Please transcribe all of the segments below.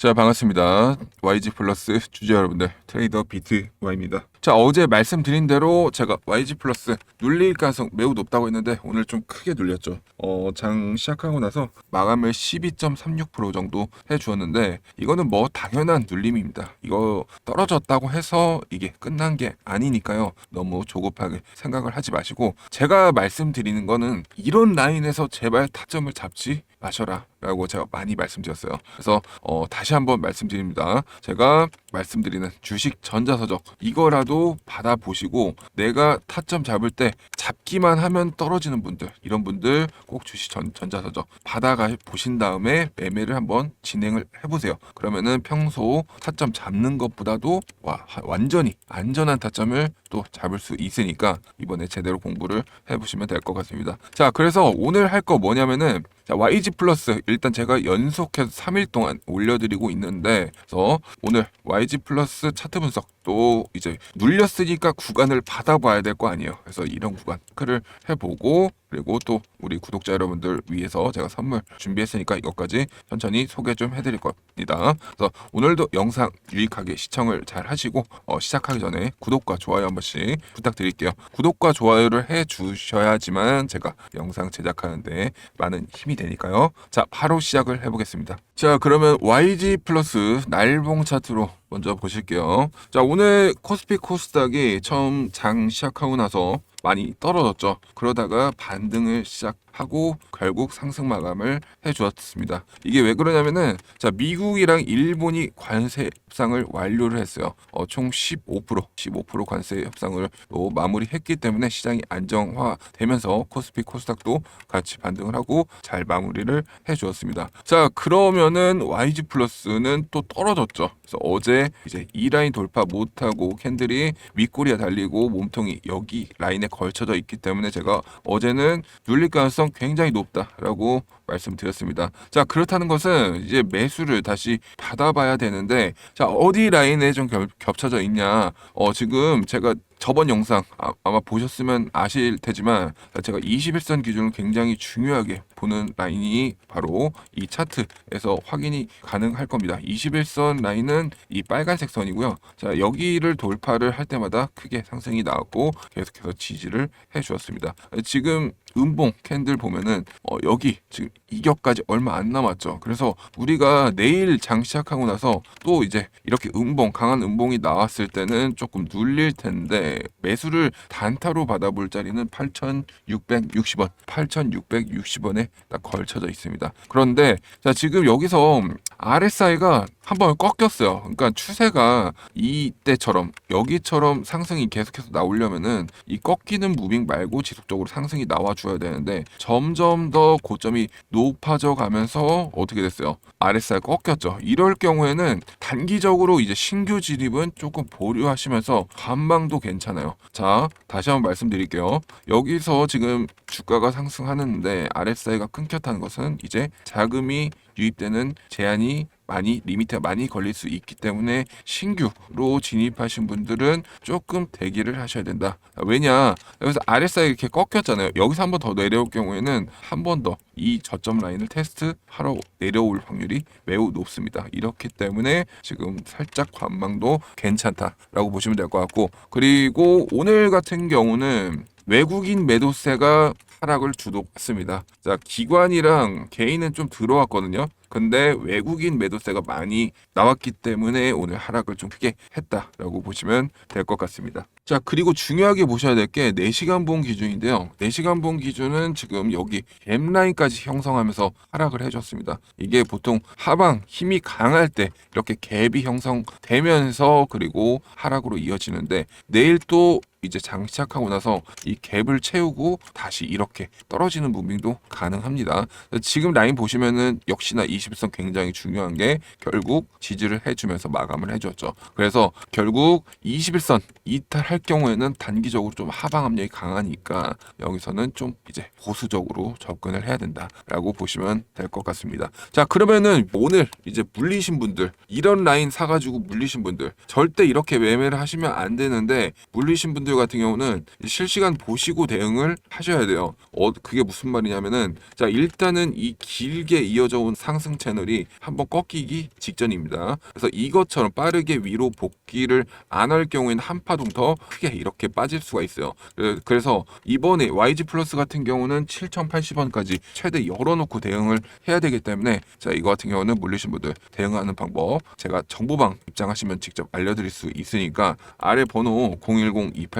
자 반갑습니다. YG 플러스 주주 여러분들 트레이더 비트 Y입니다. 자 어제 말씀드린 대로 제가 YG 플러스 눌릴 가능성 매우 높다고 했는데 오늘 좀 크게 눌렸죠. 어 장 시작하고 나서 마감을 12.36% 정도 해주었는데 이거는 뭐 당연한 눌림입니다. 이거 떨어졌다고 해서 이게 끝난 게 아니니까요. 너무 조급하게 생각을 하지 마시고 제가 말씀드리는 거는 이런 라인에서 제발 타점을 잡지 마셔라 라고 제가 많이 말씀드렸어요. 그래서 어, 다시 한번 말씀드립니다. 제가 말씀드리는 주식 전자서적 이거라도 받아보시고 내가 타점 잡을 때 잡기만 하면 떨어지는 분들 이런 분들 꼭 주식 전, 전자서적 받아가 보신 다음에 매매를 한번 진행을 해보세요. 그러면은 평소 타점 잡는 것보다도 와, 완전히 안전한 타점을 또 잡을 수 있으니까 이번에 제대로 공부를 해보시면 될 것 같습니다. 자 그래서 오늘 할 거 뭐냐면은 자, YG 플러스 일단 제가 연속해서 3일 동안 올려드리고 있는데 그래서 오늘 YG 플러스 차트 분석 또 이제 눌렸으니까 구간을 받아봐야 될 거 아니에요. 그래서 이런 구간 체크를 해보고 그리고 또 우리 구독자 여러분들 위해서 제가 선물 준비했으니까 이것까지 천천히 소개 좀 해드릴 겁니다. 그래서 오늘도 영상 유익하게 시청을 잘 하시고 어, 시작하기 전에 구독과 좋아요 한 번씩 부탁드릴게요. 구독과 좋아요를 해 주셔야지만 제가 영상 제작하는데 많은 힘이 되니까요. 자, 바로 시작을 해보겠습니다. 자, 그러면 YG 플러스 날봉 차트로 먼저 보실게요. 자, 오늘 코스피 코스닥이 처음 장 시작하고 나서 많이 떨어졌죠. 그러다가 반등을 시작 하고 결국 상승 마감을 해주었습니다. 이게 왜 그러냐면은 자 미국이랑 일본이 관세 협상을 완료를 했어요. 어, 총 15% 15% 관세 협상을 또 마무리했기 때문에 시장이 안정화되면서 코스피 코스닥도 같이 반등을 하고 잘 마무리를 해주었습니다. 자 그러면은 YG 플러스는 또 떨어졌죠. 그래서 어제 이제 이 라인 돌파 못하고 캔들이 윗꼬리에 달리고 몸통이 여기 라인에 걸쳐져 있기 때문에 제가 어제는 눌릴 가능성 굉장히 높다라고 말씀드렸습니다. 자 그렇다는 것은 이제 매수를 다시 받아봐야 되는데 자 어디 라인에 좀 겹, 겹쳐져 있냐? 어 지금 제가 저번 영상 아, 마 보셨으면 아실 테지만 제가 21선 기준을 굉장히 중요하게 보는 라인이 바로 이 차트에서 확인이 가능할 겁니다. 21선 라인은 이 빨간색 선이고요. 자 여기를 돌파를 할 때마다 크게 상승이 나왔고 계속해서 지지를 해주었습니다. 지금 음봉 캔들 보면은 어, 여기 지금 이격까지 얼마 안 남았죠. 그래서 우리가 내일 장 시작하고 나서 또 이제 이렇게 음봉 강한 음봉이 나왔을 때는 조금 눌릴 텐데 매수를 단타로 받아볼 자리는 8,660원, 8,660원에 딱 걸쳐져 있습니다. 그런데 자 지금 여기서 RSI가 한번 꺾였어요. 그러니까 추세가 이때처럼 여기처럼 상승이 계속해서 나오려면은 이 꺾이는 무빙 말고 지속적으로 상승이 나와 줘야 되는데 점점 더 고점이 높아져 가면서 어떻게 됐어요? RSI 꺾였죠. 이럴 경우에는 단기적으로 이제 신규 진입은 조금 보류하시면서 관망도 괜찮아요. 자, 다시 한번 말씀드릴게요. 여기서 지금 주가가 상승하는데 RSI가 끊겼다는 것은 이제 자금이 유입되는 제한이 많이 리미트가 많이 걸릴 수 있기 때문에 신규로 진입하신 분들은 조금 대기를 하셔야 된다. 왜냐 여기서 RSI 이렇게 꺾였잖아요. 여기서 한 번 더 내려올 경우에는 한 번 더 이 저점 라인을 테스트하러 내려올 확률이 매우 높습니다. 이렇기 때문에 지금 살짝 관망도 괜찮다라고 보시면 될 것 같고 그리고 오늘 같은 경우는 외국인 매도세가 하락을 주도했습니다. 자, 기관이랑 개인은 좀 들어왔거든요. 근데 외국인 매도세가 많이 나왔기 때문에 오늘 하락을 좀 크게 했다라고 보시면 될 것 같습니다. 자, 그리고 중요하게 보셔야 될 게 4시간 봉 기준인데요. 4시간 봉 기준은 지금 여기 갭라인까지 형성하면서 하락을 해줬습니다. 이게 보통 하방 힘이 강할 때 이렇게 갭이 형성되면서 그리고 하락으로 이어지는데 내일 또 이제 장 시작하고 나서 이 갭을 채우고 다시 이렇게 떨어지는 무빙도 가능합니다. 지금 라인 보시면은 역시나 20선 굉장히 중요한 게 결국 지지를 해주면서 마감을 해줬죠. 그래서 결국 21선 이탈할 경우에는 단기적으로 좀 하방 압력이 강하니까 여기서는 좀 이제 보수적으로 접근을 해야 된다라고 보시면 될 것 같습니다. 자 그러면은 오늘 이제 물리신 분들 이런 라인 사가지고 물리신 분들 절대 이렇게 매매를 하시면 안 되는데 물리신 분들 분들 같은 경우는 실시간 보시고 대응을 하셔야 돼요. 어, 그게 무슨 말이냐면은 자 일단은 이 길게 이어져 온 상승 채널이 한번 꺾이기 직전입니다. 그래서 이것처럼 빠르게 위로 복귀를 안 할 경우에는 한 파동 더 크게 이렇게 빠질 수가 있어요. 그래- 그래서 이번에 YG 플러스 같은 경우는 7,080원까지 최대 열어놓고 대응을 해야 되기 때문에 자 이거 같은 경우는 물리신 분들 대응하는 방법 제가 정보방 입장하시면 직접 알려드릴 수 있으니까 아래 번호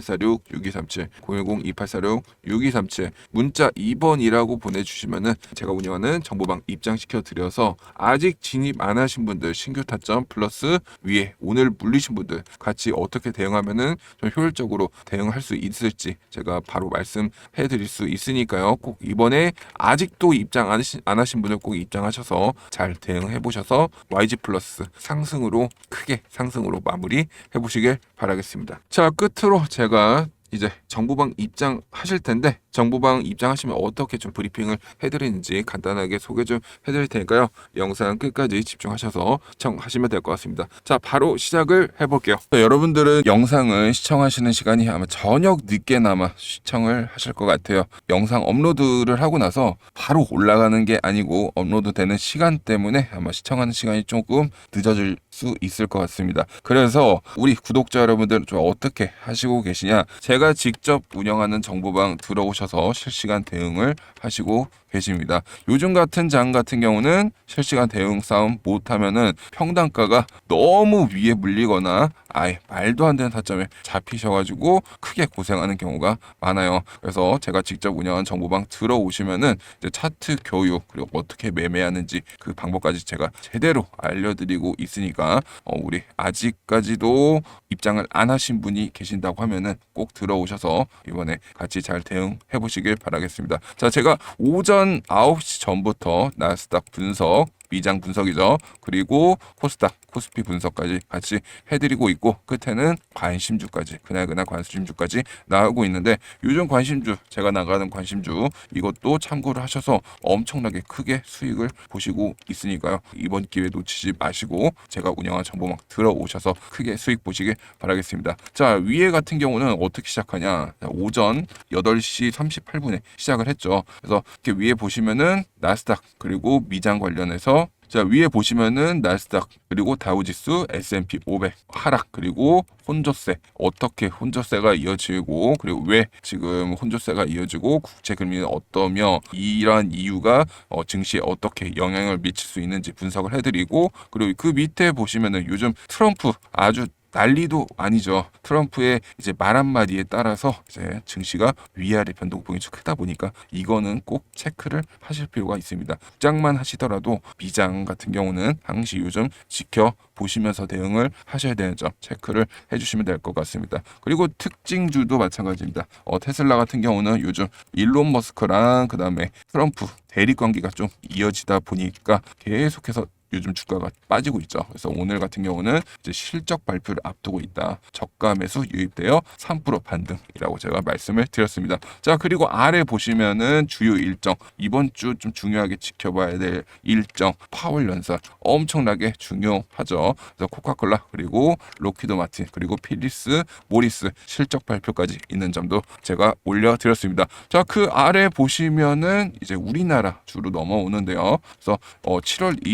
010-2846-6237 010-2846-6237 문자 2번이라고 보내주시면은 제가 운영하는 정보방 입장시켜 드려서 아직 진입 안 하신 분들 신규 타점 플러스 위에 오늘 물리신 분들 같이 어떻게 대응하면은 좀 효율적으로 대응할 수 있을지 제가 바로 말씀해 드릴 수 있으니까요. 꼭 이번에 아직도 입장 안 하신, 안 하신 분들 꼭 입장하셔서 잘 대응해 보셔서 YG 플러스 상승으로 크게 상승으로 마무리 해 보시길 바라겠습니다. 자, 끝으로 제가 제가 이제 정보방 입장 하실 텐데 정보방 입장하시면 어떻게 좀 브리핑을 해드리는지 간단하게 소개 좀 해드릴 테니까요. 영상 끝까지 집중하셔서 시청하시면 될 것 같습니다. 자 바로 시작을 해볼게요. 자, 여러분들은 영상을 시청하시는 시간이 아마 저녁 늦게나마 시청을 하실 것 같아요. 영상 업로드를 하고 나서 바로 올라가는 게 아니고 업로드 되는 시간 때문에 아마 시청하는 시간이 조금 늦어질 수 있을 것 같습니다. 그래서 우리 구독자 여러분들 좀 어떻게 하시고 계시냐? 제가 직접 운영하는 정보방 들어오셔서 실시간 대응을 하시고 계십니다. 요즘 같은 장 같은 경우는 실시간 대응 싸움 못하면은 평단가가 너무 위에 물리거나 아예 말도 안 되는 타점에 잡히셔가지고 크게 고생하는 경우가 많아요. 그래서 제가 직접 운영한 정보방 들어오시면은 차트 교육 그리고 어떻게 매매하는지 그 방법까지 제가 제대로 알려드리고 있으니까 어, 우리 아직까지도 입장을 안 하신 분이 계신다고 하면은 꼭 들어 오셔서 이번에 같이 잘 대응해 보시길 바라겠습니다. 자, 제가 오전 9시 전부터 나스닥 분석 미장 분석이죠. 그리고 코스닥, 코스피 분석까지 같이 해드리고 있고 끝에는 관심주까지 그날그날 관심주까지 나오고 있는데 요즘 관심주 제가 나가는 관심주 이것도 참고를 하셔서 엄청나게 크게 수익을 보시고 있으니까요. 이번 기회 놓치지 마시고 제가 운영한 정보망 들어오셔서 크게 수익 보시길 바라겠습니다. 자 위에 같은 경우는 어떻게 시작하냐 자, 오전 8시 38분에 시작을 했죠. 그래서 이렇게 위에 보시면은 나스닥 그리고 미장 관련해서 자 위에 보시면은 나스닥 그리고 다우지수 S&P 500 하락 그리고 혼조세. 어떻게 혼조세가 이어지고 그리고 왜 지금 혼조세가 이어지고 국채 금리는 어떠며 이러한 이유가 어, 증시에 어떻게 영향을 미칠 수 있는지 분석을 해드리고 그리고 그 밑에 보시면은 요즘 트럼프 아주 난리도 아니죠. 트럼프의 이제 말 한마디에 따라서 이제 증시가 위아래 변동폭이 좀 크다 보니까 이거는 꼭 체크를 하실 필요가 있습니다. 국장만 하시더라도 미장 같은 경우는 항시 요즘 지켜 보시면서 대응을 하셔야 되는 점 체크를 해주시면 될 것 같습니다. 그리고 특징주도 마찬가지입니다. 어, 테슬라 같은 경우는 요즘 일론 머스크랑 그 다음에 트럼프 대립 관계가 좀 이어지다 보니까 계속해서 요즘 주가가 빠지고 있죠. 그래서 오늘 같은 경우는 이제 실적 발표를 앞두고 있다. 저가 매수 유입되어 3% 반등이라고 제가 말씀을 드렸습니다. 자 그리고 아래 보시면은 주요 일정 이번 주 좀 중요하게 지켜봐야 될 일정 파월 연설 엄청나게 중요하죠. 그래서 코카콜라 그리고 로키드 마틴 그리고 필리스 모리스 실적 발표까지 있는 점도 제가 올려드렸습니다. 자 그 아래 보시면은 이제 우리나라 주로 넘어오는데요. 그래서 어, 7월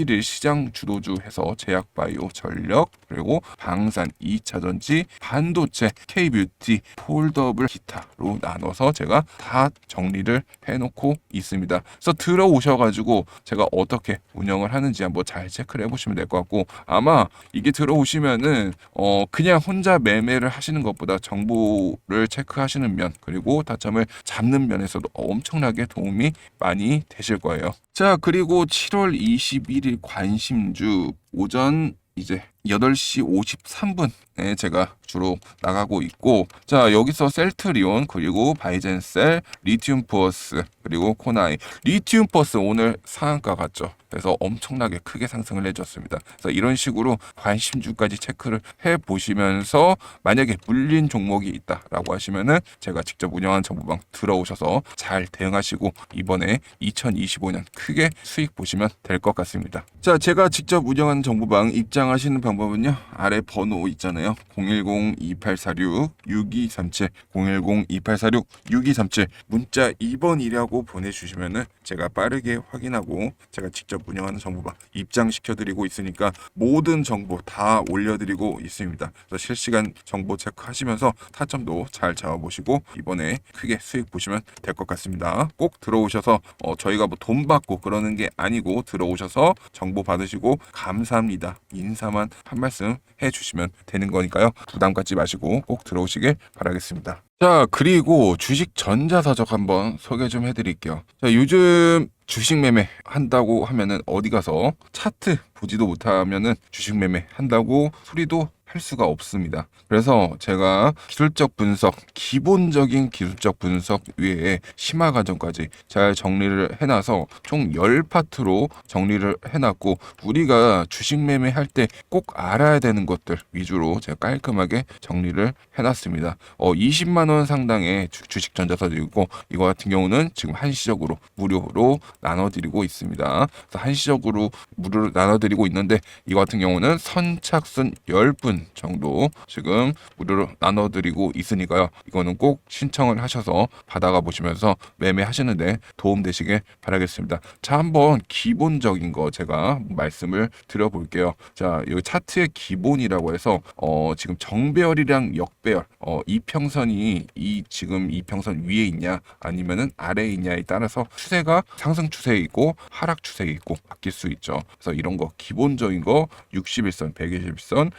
21일 시장 주도주 해서 제약바이오, 전력, 그리고 방산, 2차전지, 반도체, K뷰티, 폴더블, 기타로 나눠서 제가 다 정리를 해놓고 있습니다. 그래서 들어오셔가지고 제가 어떻게 운영을 하는지 한번 잘 체크를 해보시면 될 것 같고 아마 이게 들어오시면은 어 그냥 혼자 매매를 하시는 것보다 정보를 체크하시는 면 그리고 다점을 잡는 면에서도 엄청나게 도움이 많이 되실 거예요. 자 그리고 7월 21일 관심주 오전 이제 8시 53분에 제가 주로 나가고 있고 자 여기서 셀트리온 그리고 바이젠셀 리튬 포어스 그리고 코나이. 리튬 포어스 오늘 상한가 갔죠? 그래서 엄청나게 크게 상승을 해줬습니다. 그래서 이런 식으로 관심주까지 체크를 해 보시면서 만약에 물린 종목이 있다라고 하시면은 제가 직접 운영한 정보방 들어오셔서 잘 대응하시고 이번에 2025년 크게 수익 보시면 될 것 같습니다. 자 제가 직접 운영하는 정보방 입장하시는 방법 방법은요. 아래 번호 있잖아요. 010-2846-6237 010-2846-6237 문자 2번이라고 보내주시면은 제가 빠르게 확인하고 제가 직접 운영하는 정보방 입장시켜드리고 있으니까 모든 정보 다 올려드리고 있습니다. 그래서 실시간 정보 체크하시면서 타점도 잘 잡아보시고 이번에 크게 수익 보시면 될 것 같습니다. 꼭 들어오셔서 어, 저희가 뭐 돈 받고 그러는 게 아니고 들어오셔서 정보 받으시고 감사합니다. 인사만 한 말씀 해주시면 되는 거니까요. 부담 갖지 마시고 꼭 들어오시길 바라겠습니다. 자, 그리고 주식 전자사적 한번 소개 좀 해드릴게요. 자, 요즘 주식 매매 한다고 하면은 어디 가서 차트 보지도 못하면은 주식 매매 한다고 소리도 할 수가 없습니다. 그래서 제가 기술적 분석, 기본적인 기술적 분석 외에 심화 과정까지 잘 정리를 해놔서 총 10파트로 정리를 해놨고 우리가 주식 매매할 때 꼭 알아야 되는 것들 위주로 제가 깔끔하게 정리를 해놨습니다. 어, 20만 원 상당의 주, 주식 전자사들이고 이거 같은 경우는 지금 한시적으로 무료로 나눠드리고 있습니다. 한시적으로 무료로 나눠드리고 있는데 이거 같은 경우는 선착순 10분 정도 지금 무료로 나눠드리고 있으니까요. 이거는 꼭 신청을 하셔서 받아가 보시면서 매매하시는데 도움 되시길 바라겠습니다. 자, 한번 기본적인 거 제가 말씀을 드려볼게요. 자, 여기 차트의 기본이라고 해서 어, 지금 정배열이랑 역배열 어, 이평선이 이 지금 이평선 위에 있냐 아니면은 아래에 있냐에 따라서 추세가 상승 추세에 있고 하락 추세에 있고 바뀔 수 있죠. 그래서 이런 거 기본적인 거 61선, 121선,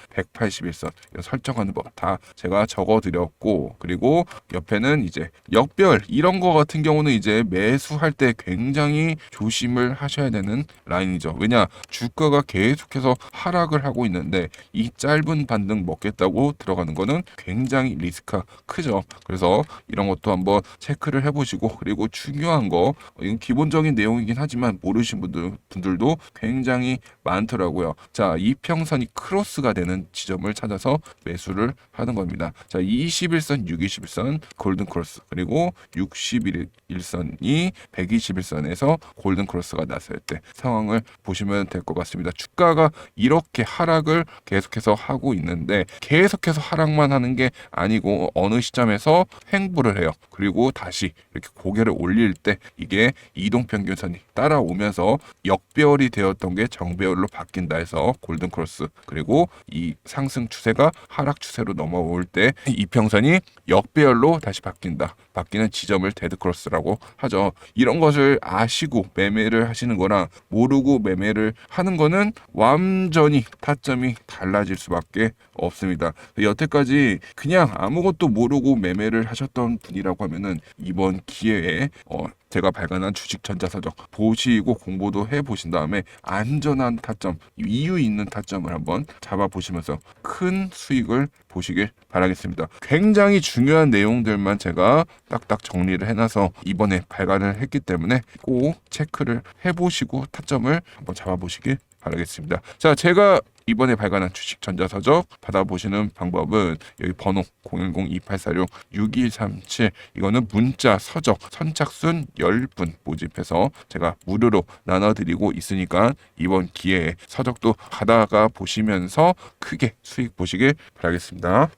181선 설정하는 법 다 제가 적어 드렸고 그리고 옆에는 이제 역별 이런 거 같은 경우는 이제 매수할 때 굉장히 조심을 하셔야 되는 라인이죠. 왜냐 주가가 계속해서 하락을 하고 있는데 이 짧은 반등 먹겠다고 들어가는 거는 굉장히 리스크가 크죠. 그래서 이런 것도 한번 체크를 해보시고 그리고 중요한 거 이건 기본적인 내용이긴 하지만 모르신 분들 분들도 굉장히 많더라고요. 자 이평선이 크로스가 되는 지점 을 찾아서 매수를 하는 겁니다. 자 21선, 621선 골든 크로스 그리고 61선이 121선에서 골든 크로스가 났을 때 상황을 보시면 될 것 같습니다. 주가가 이렇게 하락을 계속해서 하고 있는데 계속해서 하락만 하는 게 아니고 어느 시점에서 횡보를 해요. 그리고 다시 이렇게 고개를 올릴 때 이게 이동 평균선이 따라오면서 역배열이 되었던 게 정배열로 바뀐다 해서 골든 크로스 그리고 이 상승 추세가 하락 추세로 넘어올 때 이평선이 역배열로 다시 바뀐다. 바뀌는 지점을 데드 크로스라고 하죠. 이런 것을 아시고 매매를 하시는 거랑 모르고 매매를 하는 거는 완전히 타점이 달라질 수밖에 없습니다. 여태까지 그냥 아무것도 모르고 매매를 하셨던 분이라고 하면은 이번 기회에 어 제가 발간한 주식 전자서적 보시고 공부도 해 보신 다음에 안전한 타점, 이유 있는 타점을 한번 잡아 보시면서 큰 수익을 보시길 바라겠습니다. 굉장히 중요한 내용들만 제가 딱딱 정리를 해놔서 이번에 발간을 했기 때문에 꼭 체크를 해보시고 타점을 한번 잡아보시길 바라겠습니다. 자, 제가 이번에 발간한 주식 전자서적 받아보시는 방법은 여기 번호 010-2846-6137 이거는 문자 서적 선착순 10분 모집해서 제가 무료로 나눠드리고 있으니까 이번 기회에 서적도 받아가 보시면서 크게 수익 보시길 바라겠습니다.